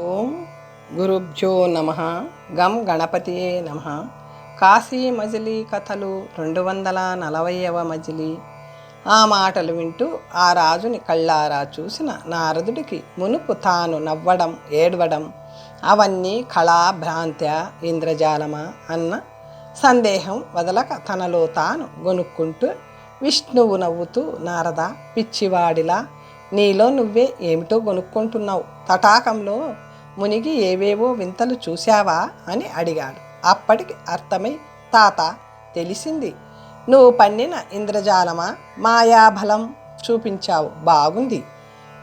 ఓం గురుభ్యో నమ. గం గణపతియే నమ. కాశీ మజిలీ కథలు రెండు వందల నలభైవ మజిలీ. ఆ మాటలు వింటూ ఆ రాజుని కళ్ళారా చూసిన నారదుడికి మునుపు తాను నవ్వడం ఏడవడం అవన్నీ కళా భ్రాంత్య ఇంద్రజాలమా అన్న సందేహం వదలక తనలో తాను గొనుక్కుంటూ విష్ణువు నవ్వుతూ నారద పిచ్చివాడిలా నీలో నువ్వే ఏమిటో కొనుక్కుంటున్నావు తటాకంలో మునిగి ఏవేవో వింతలు చూశావా? అని అడిగాడు. అప్పటికి అర్థమై తాత తెలిసింది. నువ్వు పన్నిన ఇంద్రజాలమా? మాయాబలం చూపించావు. బాగుంది.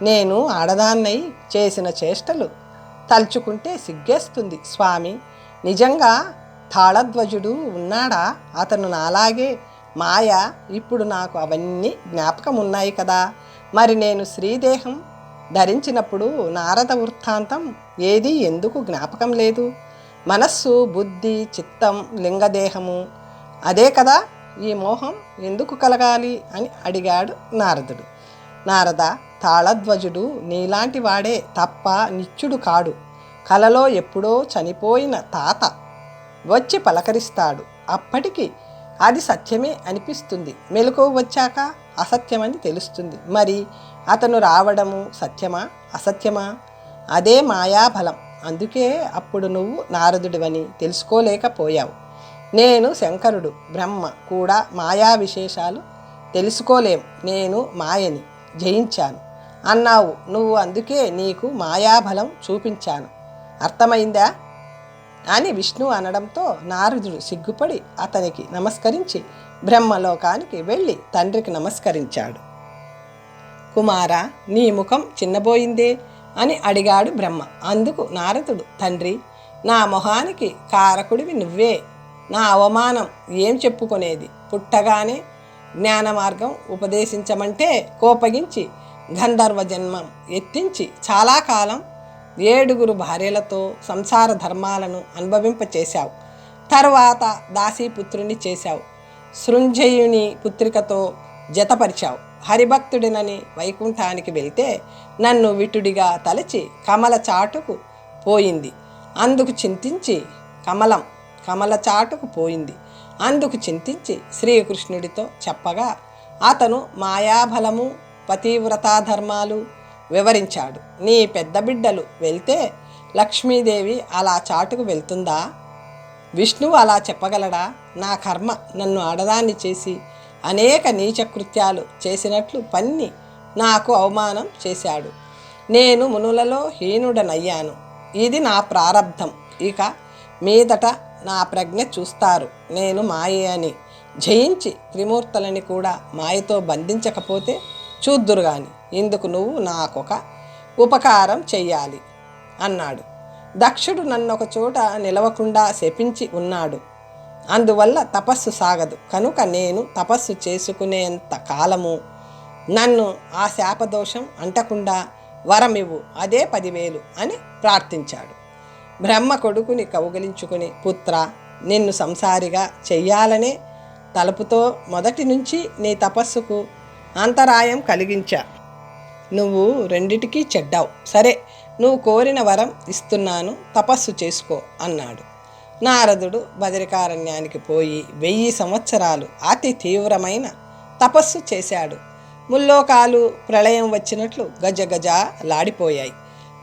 నేను ఆడదాన్నై చేసిన చేష్టలు తలుచుకుంటే సిగ్గేస్తుంది. స్వామి నిజంగా తాళధ్వజుడు ఉన్నాడా? అతను నాలాగే మాయ? ఇప్పుడు నాకు అవన్నీ జ్ఞాపకం ఉన్నాయి కదా. మరి నేను శ్రీదేహం ధరించినప్పుడు నారద వృత్తాంతం ఏది ఎందుకు జ్ఞాపకం లేదు? మనస్సు బుద్ధి చిత్తం లింగదేహము అదే కదా ఈ మోహం ఎందుకు కలగాలి అని అడిగాడు నారదుడు. నారద తాళధ్వజుడు నీలాంటి వాడే తప్ప నిత్యుడు కాడు. కలలో ఎప్పుడో చనిపోయిన తాత వచ్చి పలకరిస్తాడు. అప్పటికి అది సత్యమే అనిపిస్తుంది. మెలకు వచ్చాక అసత్యమని తెలుస్తుంది. మరి అతను రావడము సత్యమా? అసత్యమా? అదే మాయాబలం. అందుకే అప్పుడు నువ్వు నారదుడివని తెలుసుకోలేకపోయావు. నేను శంకరుడు బ్రహ్మ కూడా మాయా విశేషాలు తెలుసుకోలేం. నేను మాయని జయించాను. అన్నావు. నువ్వు అందుకే నీకు మాయాబలం చూపించాను. అర్థమైందా? అని విష్ణు అనడంతో నారదుడు సిగ్గుపడి అతనికి నమస్కరించి బ్రహ్మలోకానికి వెళ్ళి తండ్రికి నమస్కరించాడు. కుమార నీ ముఖం చిన్నబోయిందే అని అడిగాడు బ్రహ్మ. అందుకు నారదుడు తండ్రి నా మొహానికి కారకుడివి నువ్వే. నా అవమానం ఏం చెప్పుకునేది? పుట్టగానే జ్ఞాన మార్గం ఉపదేశించమంటే కోపగించి గంధర్వ జన్మం ఎత్తించి చాలా కాలం ఏడుగురు భార్యలతో సంసార ధర్మాలను అనుభవింపచేశావు. తర్వాత దాసీపుత్రుని చేశావు. సృంజయుని పుత్రికతో జతపరిచావు. హరిభక్తుడినని వైకుంఠానికి వెళ్తే నన్ను విటుడిగా తలచి కమల చాటుకు పోయింది. అందుకు చింతించి కమలం కమల చాటుకు పోయింది. అందుకు చింతించి శ్రీకృష్ణుడితో చెప్పగా అతను మాయాబలము పతివ్రతా ధర్మాలు వివరించాడు. నీ పెద్ద బిడ్డలు వెళ్తే లక్ష్మీదేవి అలా చాటుకు వెళ్తుందా? విష్ణువు అలా చెప్పగలడా? నా కర్మ నన్ను ఆడదాన్ని చేసి అనేక నీచకృత్యాలు చేసినట్లు పన్ని నాకు అవమానం చేశాడు. నేను మునులలో హీనుడనయ్యాను. ఇది నా ప్రారంధం ఇక మీదట నా ప్రజ్ఞ చూస్తారు. నేను మాయే అని జయించి త్రిమూర్తులని కూడా మాయతో బంధించకపోతే చూద్దురు కానీ ఇందుకు నువ్వు నాకొక ఉపకారం చెయ్యాలి అన్నాడు. దక్షుడు నన్ను ఒక చోట నిలవకుండా శపించి ఉన్నాడు. అందువల్ల తపస్సు సాగదు. కనుక నేను తపస్సు చేసుకునేంత కాలము నన్ను ఆ శాపదోషం అంటకుండా వరమివ్వు అదే పదివేలు అని ప్రార్థించాడు. బ్రహ్మ కొడుకుని కౌగలించుకుని పుత్ర నిన్ను సంసారిగా చెయ్యాలనే తలుపుతో మొదటి నుంచి నీ తపస్సుకు అంతరాయం కలిగించా. నువ్వు రెండిటికీ చెడ్డావు. సరే నువ్వు కోరిన వరం ఇస్తున్నాను తపస్సు చేసుకో అన్నాడు. నారదుడు బదరికారణ్యానికి పోయి వెయ్యి సంవత్సరాలు అతి తీవ్రమైన తపస్సు చేశాడు. ముల్లోకాలు ప్రళయం వచ్చినట్లు గజ గజ లాడిపోయాయి.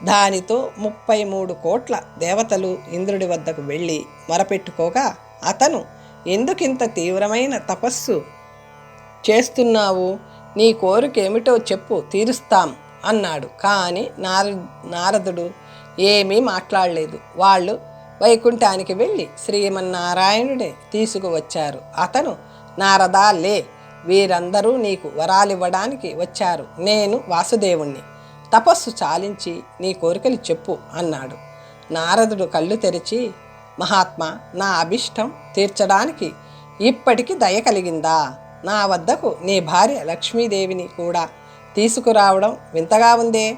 దానితో ముప్పై మూడు కోట్ల దేవతలు ఇంద్రుడి వద్దకు వెళ్ళి మొరపెట్టుకోగా అతను ఎందుకింత తీవ్రమైన తపస్సు చేస్తున్నావు? నీ కోరికేమిటో చెప్పు తీరుస్తాం. అన్నాడు. కానీ నార నారదుడు ఏమీ మాట్లాడలేదు. వాళ్ళు వైకుంఠానికి వెళ్ళి శ్రీమన్నారాయణుడే తీసుకువచ్చారు అతను నారదా లే వీరందరూ నీకు వరాలివ్వడానికి వచ్చారు. నేను వాసుదేవుణ్ణి. తపస్సు చాలించి నీ కోరికలు చెప్పు అన్నాడు. నారదుడు కళ్ళు తెరిచి మహాత్మా నా అభిష్టం తీర్చడానికి ఇప్పటికి దయ కలిగిందా? నా వద్దకు నీ భార్య లక్ష్మీదేవిని కూడా తీసుకురావడం వింతగా ఉందే.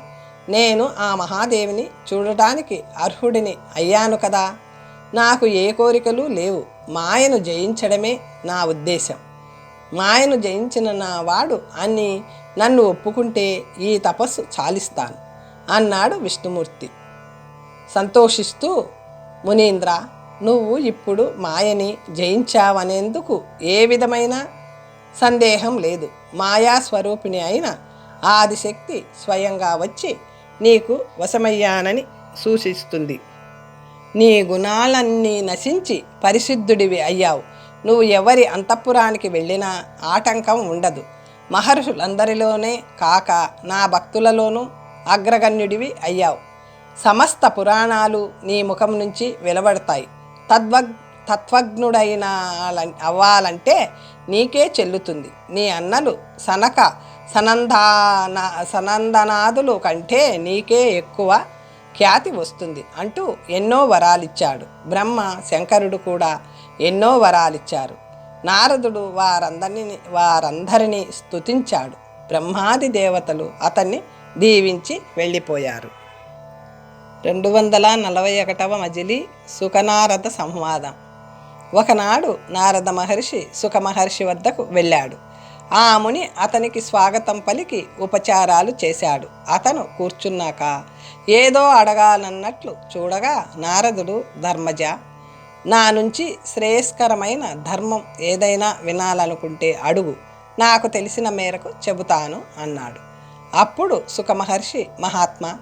నేను ఆ మహాదేవిని చూడటానికి అర్హుడిని అయ్యాను కదా. నాకు ఏ కోరికలు లేవు. మాయను జయించడమే నా ఉద్దేశం. మాయను జయించిన నా వాడు అని నన్ను ఒప్పుకుంటే ఈ తపస్సు చాలిస్తాను అన్నాడు విష్ణుమూర్తి. సంతోషిస్తూ మునీంద్ర నువ్వు ఇప్పుడు మాయని జయించావనేందుకు ఏ విధమైన సందేహం లేదు. మాయా స్వరూపిణి అయిన ఆదిశక్తి స్వయంగా వచ్చి నీకు వశమయ్యానని సూచిస్తుంది. నీ గుణాలన్నీ నశించి పరిశుద్ధుడివి అయ్యావు. నువ్వు ఎవరి అంతఃపురానికి వెళ్ళినా ఆటంకం ఉండదు. మహర్షులందరిలోనే కాక నా భక్తులలోనూ అగ్రగణ్యుడివి అయ్యావు. సమస్త పురాణాలు నీ ముఖం నుంచి వెలువడతాయి. తద్వ తత్వజ్ఞుడైన అవ్వాలంటే నీకే చెల్లుతుంది. నీ అన్నలు సనక సనందాన సనందనాదులు కంటే నీకే ఎక్కువ ఖ్యాతి వస్తుంది అంటూ ఎన్నో వరాలిచ్చాడు. బ్రహ్మ శంకరుడు కూడా ఎన్నో వరాలిచ్చారు. నారదుడు వారందరిని వారందరినీ స్తుతించాడు. బ్రహ్మాది దేవతలు అతన్ని దీవించి వెళ్ళిపోయారు. రెండు వందల నలభై ఒకటవ మజిలి సుఖనారద సంవాదం. ఒకనాడు నారద మహర్షి సుఖ మహర్షి వద్దకు వెళ్ళాడు. ఆ ముని అతనికి స్వాగతం పలికి ఉపచారాలు చేశాడు. అతను కూర్చున్నాక ఏదో అడగాలన్నట్లు చూడగా నారదుడు ధర్మజ నా నుంచి శ్రేయస్కరమైన ధర్మం ఏదైనా వినాలనుకుంటే అడుగు నాకు తెలిసిన మేరకు చెబుతాను అన్నాడు. అప్పుడు సుఖమహర్షి మహాత్మా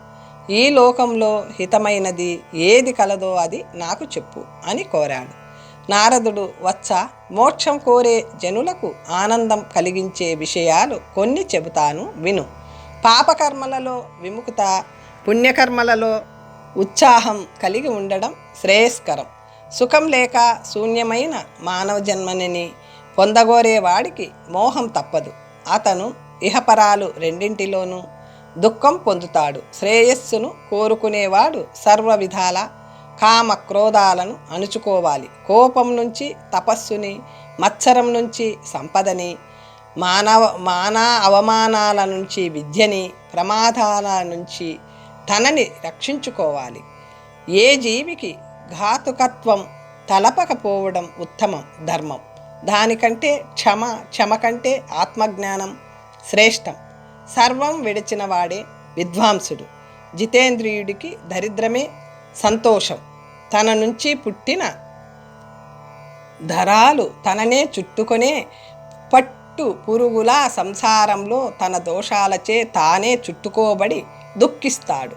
ఈ లోకంలో హితమైనది ఏది కలదో అది నాకు చెప్పు అని కోరాడు. నారదుడు వచ్చ మోక్షం కోరే జనులకు ఆనందం కలిగించే విషయాలు కొన్ని చెబుతాను విను. పాపకర్మలలో విముక్త పుణ్యకర్మలలో ఉత్సాహం కలిగి ఉండడం శ్రేయస్కరం. సుఖం లేక శూన్యమైన మానవ జన్మనిని పొందగోరే వాడికి మోహం తప్పదు. అతను ఇహపరాలు రెండింటిలోనూ దుఃఖం పొందుతాడు. శ్రేయస్సును కోరుకునేవాడు సర్వ విధాల కామ క్రోధాలను అణుచుకోవాలి. కోపం నుంచి తపస్సుని మత్సరం నుంచి సంపదని మానవ మానా అవమానాల నుంచి విద్యని ప్రమాదాల నుంచి తనని రక్షించుకోవాలి. ఏ జీవికి ఘాతుకత్వం తలపకపోవడం ఉత్తమం ధర్మం. దానికంటే క్షమ క్షమ కంటే ఆత్మజ్ఞానం శ్రేష్టం. సర్వం విడిచిన వాడే విద్వాంసుడు. జితేంద్రియుడికి దరిద్రమే సంతోషం. తన నుంచి పుట్టిన ధరాలు తననే చుట్టుకొనే పట్టు పురుగులా సంసారంలో తన దోషాలచే తానే చుట్టుకోబడి దుఃఖిస్తాడు.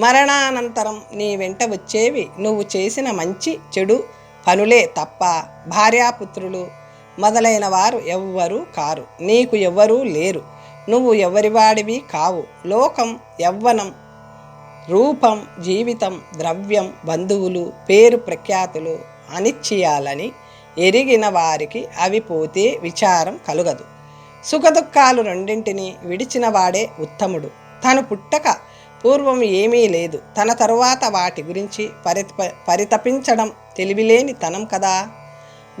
మరణానంతరం నీ వెంట వచ్చేవి నువ్వు చేసిన మంచి చెడు పనులే తప్ప భార్యాపుత్రులు మొదలైన వారు ఎవ్వరూ కారు. నీకు ఎవ్వరూ లేరు. నువ్వు ఎవరివాడివి కావు. లోకం యవ్వనం రూపం జీవితం ద్రవ్యం బంధువులు పేరు ప్రఖ్యాతులు అనిశ్చయాలని ఎరిగిన వారికి అవి పోతే విచారం కలుగదు. సుఖదుఖాలు రెండింటిని విడిచిన వాడే ఉత్తముడు. తను పుట్టక పూర్వం ఏమీ లేదు. తన తరువాత వాటి గురించి పరిత పరితపించడం తెలివిలేని తనం కదా.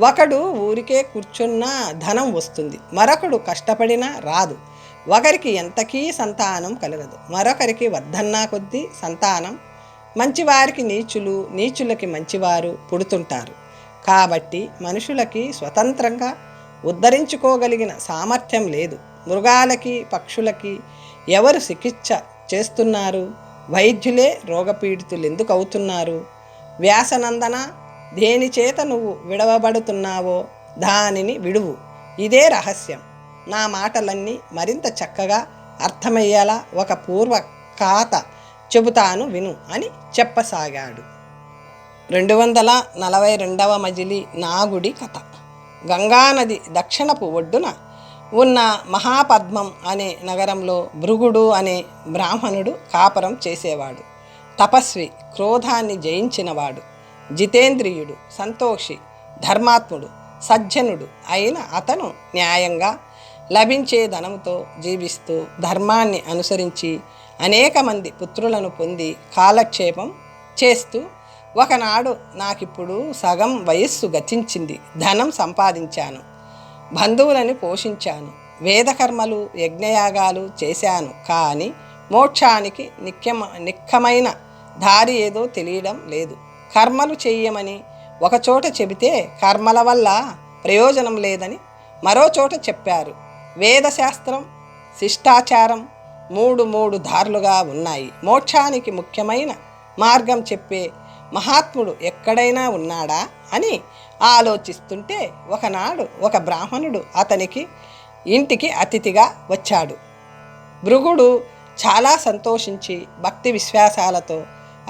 ఒకడు ఊరికే కూర్చున్నా ధనం వస్తుంది. మరొకడు కష్టపడినా రాదు. ఒకరికి ఎంతకీ సంతానం కలగదు మరొకరికి వద్దన్నా కొద్దీ సంతానం. మంచివారికి నీచులు నీచులకి మంచివారు పుడుతుంటారు. కాబట్టి మనుషులకి స్వతంత్రంగా ఉద్ధరించుకోగలిగిన సామర్థ్యం లేదు. మృగాలకి పక్షులకి ఎవరు చికిత్స చేస్తున్నారు? వైద్యులే రోగపీడితులు ఎందుకు అవుతున్నారు వ్యాసనందన దేనిచేత నువ్వు విడవబడుతున్నావో దానిని విడువు. ఇదే రహస్యం. నా మాటలన్నీ మరింత చక్కగా అర్థమయ్యేలా ఒక పూర్వ ఖాత చెబుతాను విను అని చెప్పసాగాడు. రెండు వందల నలభై రెండవ మజిలి నాగుడి కథ. గంగానది దక్షిణపు ఒడ్డున ఉన్న మహాపద్మం అనే నగరంలో భృగుడు అనే బ్రాహ్మణుడు కాపరం చేసేవాడు. తపస్వి క్రోధాన్ని జయించినవాడు. జితేంద్రియుడు సంతోషి ధర్మాత్ముడు సజ్జనుడు అయిన అతను న్యాయంగా లభించే ధనంతో జీవిస్తూ ధర్మాన్ని అనుసరించి అనేక మంది పుత్రులను పొంది కాలక్షేపం చేస్తూ ఒకనాడు నాకిప్పుడు సగం వయస్సు గతించింది. ధనం సంపాదించాను. బంధువులని పోషించాను. వేదకర్మలు యజ్ఞయాగాలు చేశాను. కానీ మోక్షానికి నిఖ్యమ నిఖమైన దారి ఏదో తెలియడం లేదు. కర్మలు చెయ్యమని ఒకచోట చెబితే కర్మల వల్ల ప్రయోజనం లేదని మరో చోట చెప్పారు. వేదశాస్త్రం శిష్టాచారం మూడు మూడు దారులుగా ఉన్నాయి. మోక్షానికి ముఖ్యమైన మార్గం చెప్పే మహాత్ముడు ఎక్కడైనా ఉన్నాడా అని ఆలోచిస్తుంటే ఒకనాడు ఒక బ్రాహ్మణుడు అతనికి ఇంటికి అతిథిగా వచ్చాడు. భృగుడు చాలా సంతోషించి భక్తి విశ్వాసాలతో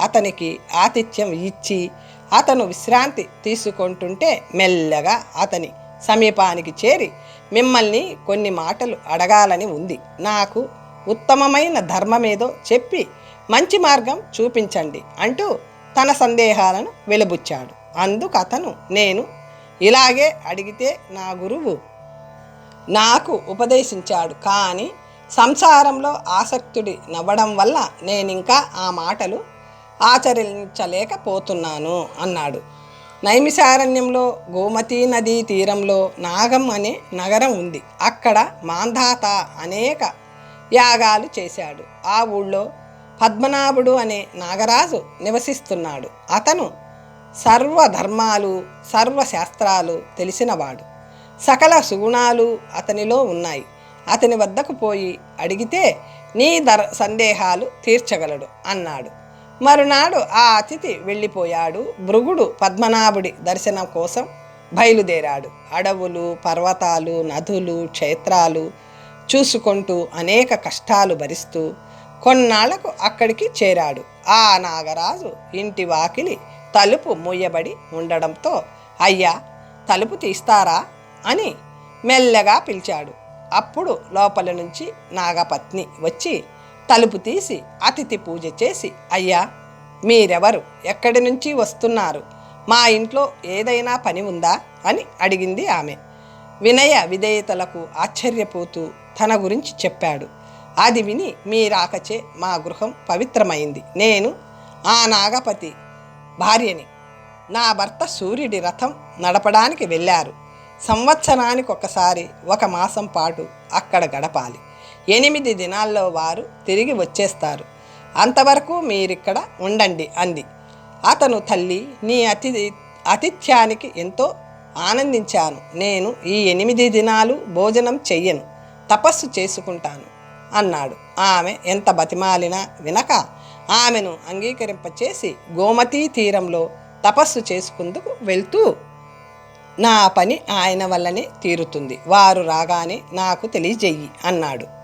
అతనికి ఆతిథ్యం ఇచ్చి అతను విశ్రాంతి తీసుకుంటుంటే మెల్లగా అతని సమీపానికి చేరి మిమ్మల్ని కొన్ని మాటలు అడగాలని ఉంది. నాకు ఉత్తమమైన ధర్మమేదో చెప్పి మంచి మార్గం చూపించండి అంటూ తన సందేహాలను వెలుబుచ్చాడు. అందుకు అతను నేను ఇలాగే అడిగితే నా గురువు నాకు ఉపదేశించాడు. కానీ సంసారంలో ఆసక్తుడి నవ్వడం వల్ల నేనింకా ఆ మాటలు ఆచరించలేకపోతున్నాను అన్నాడు. నైమిసారణ్యంలో గోమతీ నదీ తీరంలో నాగం అనే నగరం ఉంది. అక్కడ మాంధాత అనేక యాగాలు చేశాడు. ఆ ఊళ్ళో పద్మనాభుడు అనే నాగరాజు నివసిస్తున్నాడు. అతను సర్వధర్మాలు సర్వశాస్త్రాలు తెలిసినవాడు. సకల సుగుణాలు అతనిలో ఉన్నాయి. అతని వద్దకు పోయి అడిగితే నీ దర సందేహాలు తీర్చగలడు అన్నాడు. మరునాడు ఆ అతిథి వెళ్ళిపోయాడు. భృగుడు పద్మనాభుడి దర్శనం కోసం బయలుదేరాడు. అడవులు పర్వతాలు నదులు క్షేత్రాలు చూసుకుంటూ అనేక కష్టాలు భరిస్తూ కొన్నాళ్ళకు అక్కడికి చేరాడు. ఆ నాగరాజు ఇంటి వాకిలి తలుపు మూయబడి ఉండడంతో అయ్యా తలుపు తీస్తారా? అని మెల్లగా పిలిచాడు. అప్పుడు లోపల నుంచి నాగపత్ని వచ్చి తలుపు తీసి అతిథి పూజ చేసి అయ్యా మీరెవరు? ఎక్కడి నుంచి వస్తున్నారు? మా ఇంట్లో ఏదైనా పని ఉందా? అని అడిగింది ఆమె. వినయ విధేయతలకు ఆశ్చర్యపోతూ తన గురించి చెప్పాడు. అది విని మీ రాకచే మా గృహం పవిత్రమైంది. నేను ఆ నాగపతి భార్యని నా భర్త సూర్యుడి రథం నడపడానికి వెళ్ళారు. సంవత్సరానికి ఒకసారి ఒక మాసం పాటు అక్కడ గడపాలి. ఎనిమిది దినాల్లో వారు తిరిగి వచ్చేస్తారు. అంతవరకు మీరిక్కడ ఉండండి అంది. అతను తల్లి నీ అతి ఆతిథ్యానికి ఎంతో ఆనందించాను. నేను ఈ ఎనిమిది దినాలు భోజనం చెయ్యను తపస్సు చేసుకుంటాను అన్నాడు. ఆమె ఎంత బతిమాలినా వినక ఆమెను అంగీకరింపచేసి గోమతీ తీరంలో తపస్సు చేసుకుందుకు వెళ్తూ నా పని ఆయన వల్లనే తీరుతుంది. వారు రాగానే నాకు తెలియజెయ్యి అన్నాడు.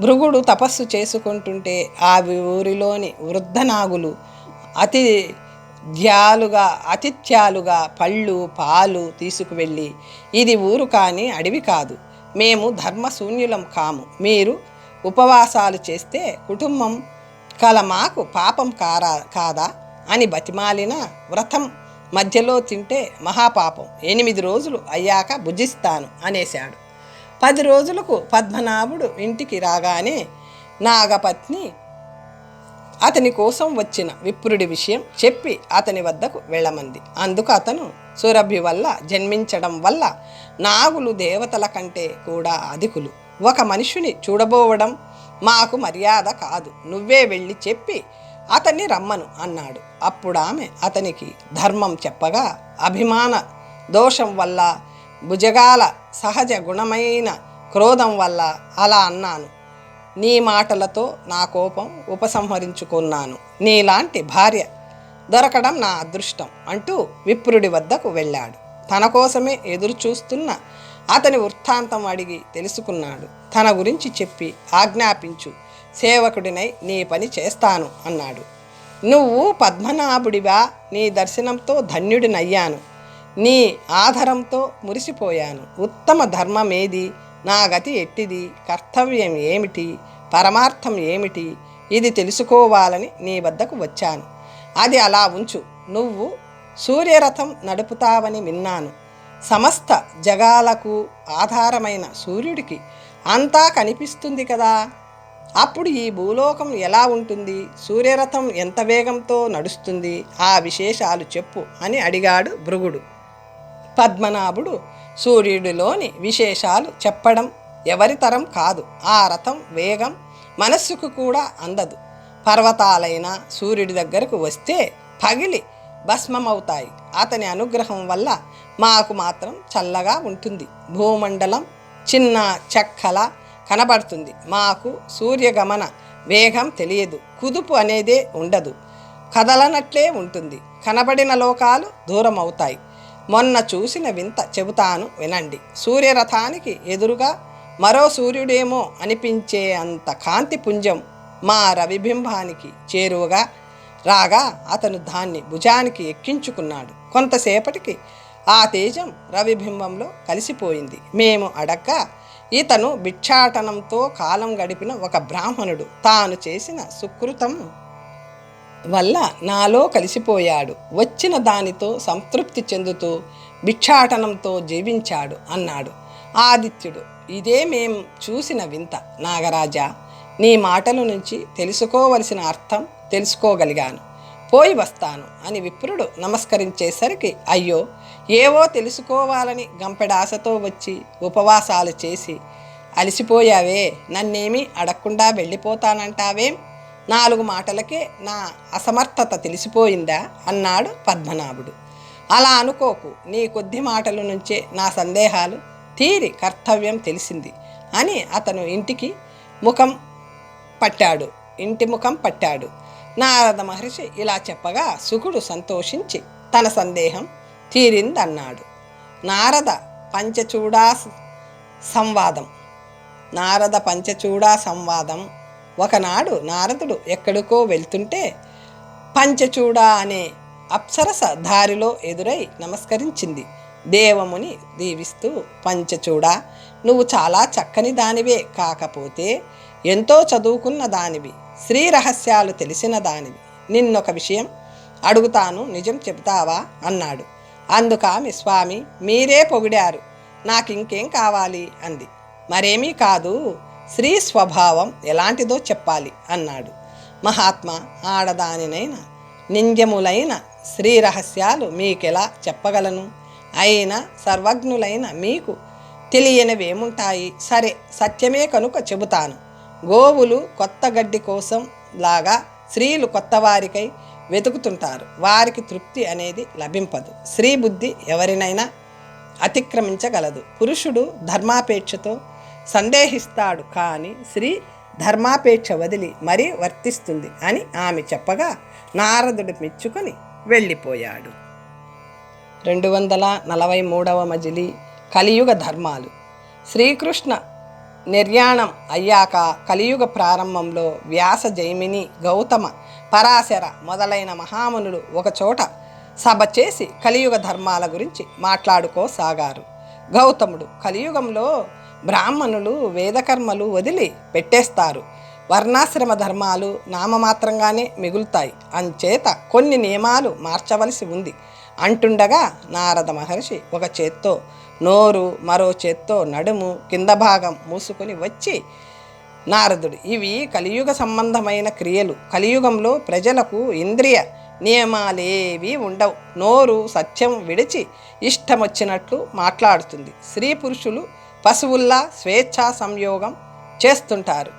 భృగుడు తపస్సు చేసుకుంటుంటే ఆ ఊరిలోని వృద్ధనాగులు అతి ధ్యాలుగా అతిథ్యాలుగా పళ్ళు పాలు తీసుకువెళ్ళి ఇది ఊరు కానీ అడవి కాదు. మేము ధర్మశూన్యులం కాము. మీరు ఉపవాసాలు చేస్తే కుటుంబం కల మాకు పాపం కారా కాదా అని బతిమాలిన వ్రతం మధ్యలో తింటే మహాపాపం. ఎనిమిది రోజులు అయ్యాక భుజిస్తాను అనేశాడు. పది రోజులకు పద్మనాభుడు ఇంటికి రాగానే నాగపత్ని అతని కోసం వచ్చిన విప్రుడి విషయం చెప్పి అతని వద్దకు వెళ్ళమంది. అందుకు అతను సురభి వల్ల జన్మించడం వల్ల నాగులు దేవతల కంటే కూడా అధికులు. ఒక మనుషుని చూడబోవడం మాకు మర్యాద కాదు. నువ్వే వెళ్ళి చెప్పి అతన్ని రమ్మను అన్నాడు. అప్పుడు ఆమె అతనికి ధర్మం చెప్పగా అభిమాన దోషం వల్ల భుజగాల సహజ గుణమైన క్రోధం వల్ల అలా అన్నాను. నీ మాటలతో నా కోపం ఉపసంహరించుకున్నాను. నీలాంటి భార్య దొరకడం నా అదృష్టం అంటూ విప్రుడి వద్దకు వెళ్ళాడు. తన కోసమే ఎదురు చూస్తున్న అతని వృత్తాంతం అడిగి తెలుసుకున్నాడు. తన గురించి చెప్పి ఆజ్ఞాపించు. సేవకుడినై నీ పని చేస్తాను అన్నాడు. నువ్వు పద్మనాభుడివా? నీ దర్శనంతో ధన్యుడినయ్యాను. నీ ఆధారంతో మురిసిపోయాను. ఉత్తమ ధర్మమేది? నా గతి ఎట్టిది? కర్తవ్యం ఏమిటి? పరమార్థం ఏమిటి? ఇది తెలుసుకోవాలని నీ వద్దకు వచ్చాను. అది అలా ఉంచు. నువ్వు సూర్యరథం నడుపుతావని విన్నాను. సమస్త జగాలకు ఆధారమైన సూర్యుడికి అంతా కనిపిస్తుంది కదా? అప్పుడు ఈ భూలోకం ఎలా ఉంటుంది? సూర్యరథం ఎంత వేగంతో నడుస్తుంది? ఆ విశేషాలు చెప్పు అని అడిగాడు భృగుడు. పద్మనాభుడు సూర్యుడిలోని విశేషాలు చెప్పడం ఎవరి తరం కాదు. ఆ రథం వేగం మనస్సుకు కూడా అందదు. పర్వతాలైన సూర్యుడి దగ్గరకు వస్తే పగిలి భస్మమవుతాయి. అతని అనుగ్రహం వల్ల మాకు మాత్రం చల్లగా ఉంటుంది. భూమండలం చిన్న చెక్కల కనబడుతుంది. మాకు సూర్యగమన వేగం తెలియదు. కుదుపు అనేదే ఉండదు. కదలనట్లే ఉంటుంది. కనబడిన లోకాలు దూరం అవుతాయి మొన్న చూసిన వింత చెబుతాను వినండి. సూర్యరథానికి ఎదురుగా మరో సూర్యుడేమో అనిపించే అంత కాంతి పుంజం మా రవిబింబానికి చేరువగా రాగా అతను దాన్ని భుజానికి ఎక్కించుకున్నాడు. కొంతసేపటికి ఆ తేజం రవిబింబంలో కలిసిపోయింది. మేము అడగ్గా ఇతను భిక్షాటనంతో కాలం గడిపిన ఒక బ్రాహ్మణుడు. తాను చేసిన సుకృతం వల్ల నాలో కలిసిపోయాడు. వచ్చిన దానితో సంతృప్తి చెందుతూ భిక్షాటనంతో జీవించాడు అన్నాడు ఆదిత్యుడు. ఇదే మేం చూసిన వింత నాగరాజా! నీ మాటల నుంచి తెలుసుకోవలసిన అర్థం తెలుసుకోగలిగాను. పోయి వస్తాను అని విప్రుడు నమస్కరించేసరికి అయ్యో! ఏవో తెలుసుకోవాలని గంపెడాశతో వచ్చి ఉపవాసాలు చేసి అలసిపోయావే! నన్నేమీ అడగకుండా వెళ్ళిపోతానంటావేం? నాలుగు మాటలకే నా అసమర్థత తెలిసిపోయిందా? అన్నాడు పద్మనాభుడు. అలా అనుకోకు నీ కొద్ది మాటల నుంచే నా సందేహాలు తీరి కర్తవ్యం తెలిసింది అని అతను ఇంటికి ముఖం పట్టాడు ఇంటి ముఖం పట్టాడు. నారద మహర్షి ఇలా చెప్పగా సుకుడు సంతోషించి తన సందేహం తీరిందన్నాడు. నారద పంచచూడా సంవాదం. నారద పంచచూడా సంవాదం ఒకనాడు నారదుడు ఎక్కడికో వెళ్తుంటే పంచచూడ అనే అప్సరస దారిలో ఎదురై నమస్కరించింది. దేవముని దీవిస్తూ పంచచూడ నువ్వు చాలా చక్కని దానివే. కాకపోతే ఎంతో చదువుకున్న దానివి శ్రీ రహస్యాలు తెలిసిన దానివి. నిన్నొక విషయం అడుగుతాను నిజం చెప్తావా అన్నాడు. అందుకామె స్వామి మీరే పొగిడారు. నాకింకేం కావాలి? అంది. మరేమీ కాదు. స్త్రీ స్వభావం ఎలాంటిదో చెప్పాలి అన్నాడు. మహాత్మా ఆడదానినైన నింద్యములైన స్త్రీ రహస్యాలు మీకెలా చెప్పగలను? అయినా సర్వజ్ఞులైన మీకు తెలియనివేముంటాయి? సరే సత్యమే కనుక చెబుతాను. గోవులు కొత్త గడ్డి కోసం లాగా స్త్రీలు కొత్త వారికై వెతుకుతుంటారు. వారికి తృప్తి అనేది లభింపదు. స్త్రీ బుద్ధి ఎవరినైనా అతిక్రమించగలదు. పురుషుడు ధర్మాపేక్షతో సందేహిస్తాడు కానీ శ్రీ ధర్మాపేక్ష వదిలి మరీ వర్తిస్తుంది అని ఆమె చెప్పగా నారదుడు మెచ్చుకొని వెళ్ళిపోయాడు. రెండు వందల నలభై మూడవ మజిలి కలియుగ ధర్మాలు. శ్రీకృష్ణ నిర్యాణం అయ్యాక కలియుగ ప్రారంభంలో వ్యాస జైమిని గౌతమ పరాశర మొదలైన మహామునులు ఒకచోట సభ చేసి కలియుగ ధర్మాల గురించి మాట్లాడుకోసాగారు. గౌతముడు కలియుగంలో బ్రాహ్మణులు వేదకర్మలు వదిలి పెట్టేస్తారు. వర్ణాశ్రమ ధర్మాలు నామమాత్రంగానే మిగులుతాయి. అంచేత కొన్ని నియమాలు మార్చవలసి ఉంది. అంటుండగా నారద మహర్షి ఒక చేత్తో నోరు మరో చేత్తో నడుము కింద భాగం మూసుకొని వచ్చి నారదుడు ఇవి కలియుగ సంబంధమైన క్రియలు. కలియుగంలో ప్రజలకు ఇంద్రియ నియమాలేవి ఉండవు. నోరు సత్యం విడిచి ఇష్టం వచ్చినట్లు మాట్లాడుతుంది. స్త్రీ పురుషులు పశువుల్లా స్వేచ్ఛా సంయోగం చేస్తుంటారు.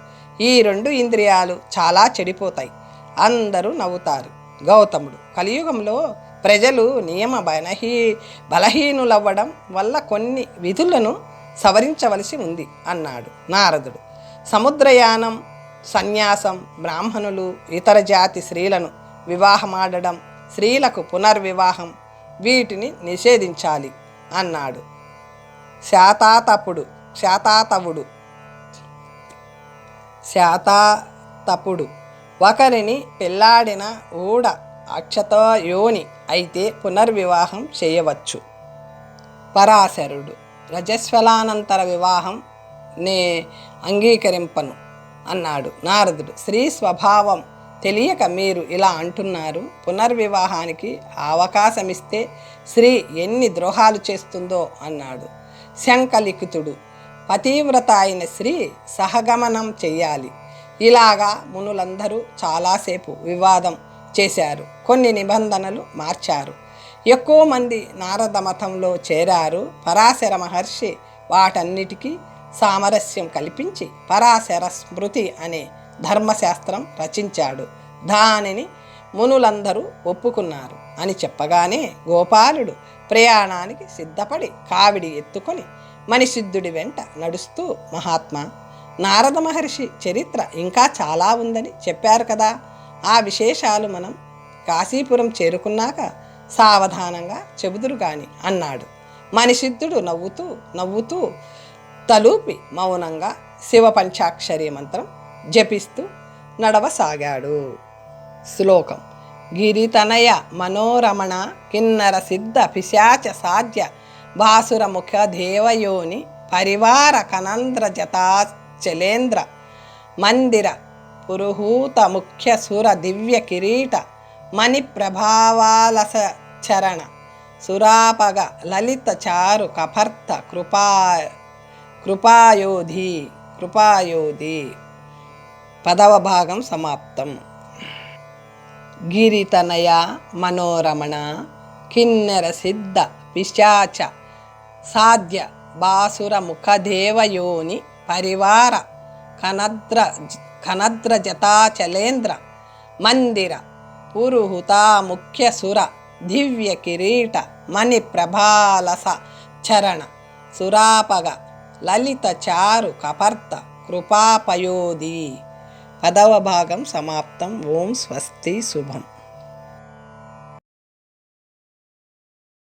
ఈ రెండు ఇంద్రియాలు చాలా చెడిపోతాయి. అందరూ నవ్వుతారు. గౌతముడు కలియుగంలో ప్రజలు నియమ బలహీ బలహీనులవ్వడం వల్ల కొన్ని విధులను సవరించవలసి ఉంది అన్నాడు నారదుడు. సముద్రయానం సన్యాసం బ్రాహ్మణులు ఇతర జాతి స్త్రీలను వివాహమాడడం స్త్రీలకు పునర్వివాహం వీటిని నిషేధించాలి అన్నాడు శాతాతపుడు శాతాతవుడు. శాతాతపుడు. ఒకరిని పెళ్ళాడిన ఊడ అక్షత యోని అయితే పునర్వివాహం చేయవచ్చు. పరాశరుడు. రజస్వలానంతర వివాహం నే అంగీకరింపను అన్నాడు. నారదుడు. స్త్రీ స్వభావం తెలియక మీరు ఇలా అంటున్నారు. పునర్వివాహానికి అవకాశమిస్తే స్త్రీ ఎన్ని ద్రోహాలు చేస్తుందో అన్నాడు. శంకలిఖితుడు పతివ్రత అయిన స్త్రీ సహగమనం చేయాలి ఇలాగా మునులందరూ చాలాసేపు వివాదం చేశారు. కొన్ని నిబంధనలు మార్చారు. ఎక్కువ మంది నారద మతంలో చేరారు. పరాశర మహర్షి వాటన్నిటికీ సామరస్యం కల్పించి పరాశర స్మృతి అనే ధర్మశాస్త్రం రచించాడు. దానిని మునులందరూ ఒప్పుకున్నారు అని చెప్పగానే గోపాలుడు ప్రయాణానికి సిద్ధపడి కావిడి ఎత్తుకొని మణిసిద్ధుడి వెంట నడుస్తూ మహాత్మా నారద మహర్షి చరిత్ర ఇంకా చాలా ఉందని చెప్పారు కదా. ఆ విశేషాలు మనం కాశీపురం చేరుకున్నాక సావధానంగా చెబుదురు గాని అన్నాడు. మనిషిద్ధుడు నవ్వుతూ నవ్వుతూ తలూపి మౌనంగా శివ పంచాక్షరి మంత్రం జపిస్తూ నడవసాగాడు. శ్లోకం గిరితనయ మనోరమణ కిన్నర సిద్ధ పిశాచ సాధ్య భాసురముఖ దేవయోని పరివార కనంద్ర జతాచలేంద్ర మందిర పురుహూత ముఖ్య సుర దివ్య కిరీట మణి ప్రభావాలస చరణ సురాపగ లలిత చారు కపర్త కృపా కృపాయోధి కృపాయోధి పదవ భాగం సమాప్తం. గిరితనయ మనోరమణ కిన్నెర సిద్ధ పిశాచ సాధ్య బాసుర ముఖదేవయోని పరివార కనద్ర కనద్ర జతాచలేంద్ర మందిర పురుహుత ముఖ్య సుర దివ్య కిరీట మణి ప్రభాలస చరణ సురాపగ లలిత చారు కపర్త కృపాపయోధి. పదవ భాగం సమాప్తం. ఓం స్వస్తి శుభం.